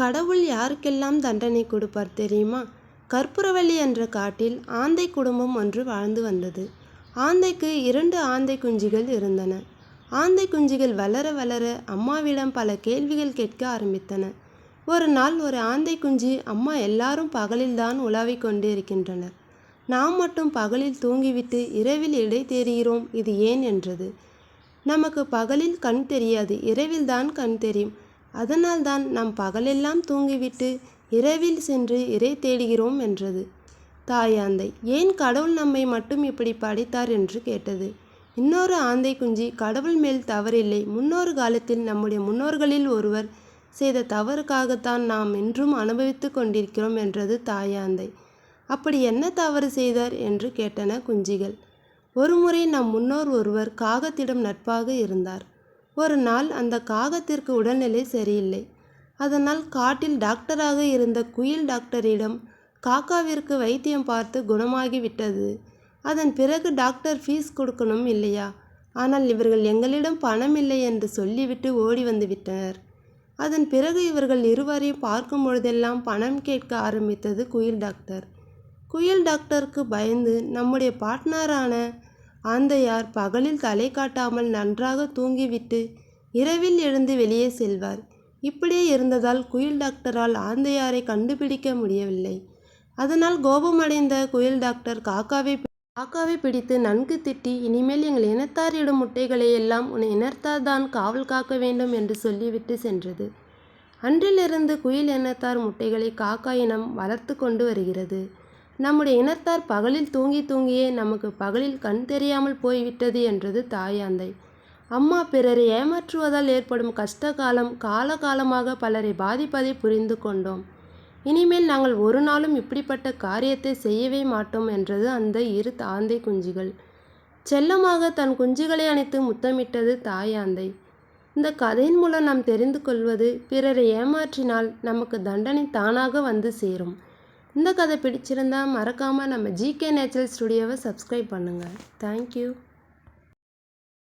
கடவுள் யாருக்கெல்லாம் தண்டனை கொடுப்பார் தெரியுமா? கற்பூரவள்ளி என்ற காட்டில் ஆந்தை குடும்பம் ஒன்று வாழ்ந்து வந்தது. ஆந்தைக்கு இரண்டு ஆந்தை குஞ்சுகள் இருந்தன. ஆந்தை குஞ்சுகள் வளர வளர அம்மாவிடம் பல கேள்விகள் கேட்க ஆரம்பித்தன. ஒரு நாள் ஒரு ஆந்தை குஞ்சு அம்மா எல்லாரும் பகலில்தான் உலாவிக் கொண்டே இருக்கின்றனர் நாம் மட்டும் பகலில் தூங்கிவிட்டு இரவில் இடை தேறுகிறோம் இது ஏன்? என்றது. நமக்கு பகலில் கண் தெரியாது இரவில்தான் கண் தெரியும். அதனால்தான் நாம் பகலெல்லாம் தூங்கிவிட்டு இரவில் சென்று இறை தேடுகிறோம் என்றது. தாயாந்தை ஏன் கடவுள் நம்மை மட்டும் இப்படி படைத்தார் என்று கேட்டது. இன்னொரு ஆந்தை குஞ்சி கடவுள் மேல் தவறில்லை. முன்னொரு காலத்தில் நம்முடைய முன்னோர்களில் ஒருவர் செய்த தவறுக்காகத்தான் நாம் இன்றும் அனுபவித்து கொண்டிருக்கிறோம் என்றது தாயாந்தை அப்படி என்ன தவறு செய்தார் என்று கேட்டன குஞ்சிகள். ஒருமுறை நம் முன்னோர் ஒருவர் காகத்திடம் நட்பாக இருந்தார். ஒரு நாள் அந்த காகத்திற்கு உடல்நிலை சரியில்லை. அதனால் காட்டில் டாக்டராக இருந்த குயில் டாக்டரிடம் காக்காவிற்கு வைத்தியம் பார்த்து குணமாகிவிட்டது. அதன் பிறகு டாக்டர் ஃபீஸ் கொடுக்கணும் இல்லையா? ஆனால் இவர்கள் எங்களிடம் பணம் இல்லை என்று சொல்லிவிட்டு ஓடி வந்து விட்டனர். அதன் பிறகு இவர்கள் இருவரையும் பார்க்கும் பொழுதெல்லாம் பணம் கேட்க ஆரம்பித்தது குயில் டாக்டர். குயில் டாக்டருக்கு பயந்து நம்முடைய பார்ட்னரான ஆந்தையார் பகலில் தலை காட்டாமல் நன்றாக தூங்கிவிட்டு இரவில் எழுந்து வெளியே செல்வார். இப்படியே இருந்ததால் குயில் டாக்டரால் ஆந்தையாரை கண்டுபிடிக்க முடியவில்லை. அதனால் கோபமடைந்த குயில் டாக்டர் காக்காவை காக்காவை பிடித்து நன்கு திட்டி இனிமேல் எங்கள் இனத்தாரிடும் முட்டைகளை எல்லாம் உன் இனத்தார்தான் காவல் காக்க வேண்டும் என்று சொல்லிவிட்டு சென்றது. அன்றிலிருந்து குயில் இனத்தார் முட்டைகளை காக்கா இனம் வளர்த்து கொண்டு வருகிறது. நம்முடைய இனத்தார் பகலில் தூங்கி தூங்கியே நமக்கு பகலில் கண் தெரியாமல் போய்விட்டது என்றது தாயாந்தை. அம்மா பிறரை ஏமாற்றுவதால் ஏற்படும் கஷ்ட காலம் காலகாலமாக பலரை பாதிப்பதை புரிந்து கொண்டோம். இனிமேல் நாங்கள் ஒரு நாளும் இப்படிப்பட்ட காரியத்தை செய்யவே மாட்டோம் என்றது அந்த இரு ஆந்தை குஞ்சுகள். செல்லமாக தன் குஞ்சுகளை அணைத்து முத்தமிட்டது தாயாந்தை. இந்த கதையின் மூலம் நாம் தெரிந்து கொள்வது பிறரை ஏமாற்றினால் நமக்கு தண்டனை தானாக வந்து சேரும். இந்த கதை பிடிச்சிருந்தா மறக்காமல் நம்ம ஜிகே நேச்சுரல் ஸ்டுடியோவை சப்ஸ்கிரைப் பண்ணுங்கள் தேங்க்யூ